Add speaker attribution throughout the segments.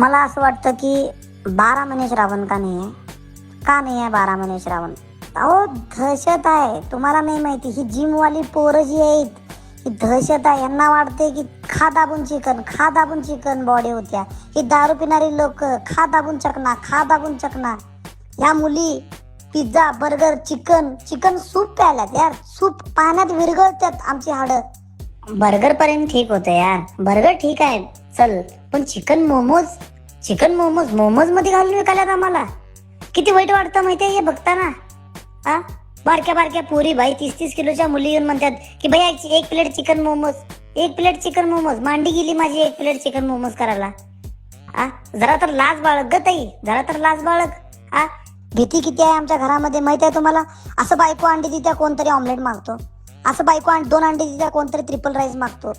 Speaker 1: मला असं वाटतं की बारा महिने श्रावण का नाही आहे? का नाही आहे बारा महिने श्रावण अहो दहशत आहे. तुम्हाला नाही माहिती ही जिमवाली पोरं जी आहेत ही दहशत आहे. यांना वाटते की खा दाबून चिकन खा दाबून चिकन बॉडी होत्या. ही दारू पिणारी लोक खा दाबून चकना खा दाबून चकना. ह्या मुली pizza burger chicken chicken soup प्यायल्यात यार. सूप पाण्यात विरघळतात आमची हाडं. बर्गर पर्यंत ठीक होतं यार. बर्गर ठीक आहे. चल. पण चिकन मोमोज चिकन मोमोज मोमोजमध्ये घालून विकायला आम्हाला. किती वाईट वाटतं माहितीये हे बघताना हा? बारक्या बारक्या पोरी बाई तीस तीस किलोच्या मुली येऊन म्हणतात की भाई एक प्लेट चिकन मोमोज एक प्लेट चिकन मोमोज मांडी गेली माझी एक प्लेट चिकन मोमोज करायला. आ जरा तर लाज बाळग ग ताई जरा तर लाज बाळग. आ भीती किती आहे आमच्या घरामध्ये माहिती आहे तुम्हाला? असं बायको अंडी देत्या कोणतरी ऑमलेट मागतो. असं बायको दोन अंडी देत्या कोणतरी ट्रिपल राईस मागतो.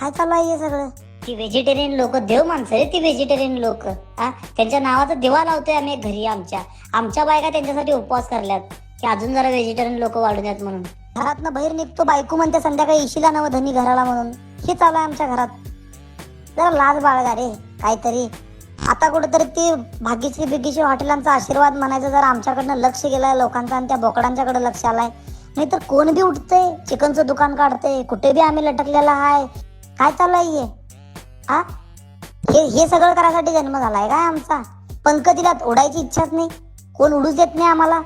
Speaker 1: काय चालू आहे हे सगळं? ती व्हेजिटेरियन लोक देव माणसं रे ती व्हेजिटेरियन लोक. हा? त्यांच्या नावाचा दिवा लावतोय आम्ही घरी आमच्या. आमच्या बायका त्यांच्यासाठी उपवास करल्यात. की अजून जरा व्हेजिटेरियन लोक वाढून यात म्हणून. घरातनं बाहेर निघतो बायको म्हणते संध्याकाळी इशिला नव धनी घराला म्हणून. हे चालू आहे आमच्या घरात. जरा लाज बाळगा रे काहीतरी. आता कुठेतरी ते भाग्यश्री बिग्यश्री हॉटेलांचा आशीर्वाद म्हणायचं जर आमच्याकडनं लक्ष गेलाय लोकांचा आणि त्या बोकडांच्याकडे लक्ष आलाय. नाही तर कोण बी उठतंय? चिकनचं दुकान काढतंय. कुठे बी आम्ही लटकलेला हाय. काय चाललंय हा? हे हे सगळं करायसाठी जन्म झालाय काय आमचा? पंख तिला उडायची इच्छाच नाही. कोण उडूच देत नाही आम्हाला.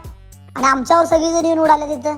Speaker 1: आणि आमच्यावर सगळीजण येऊन उडाले तिथं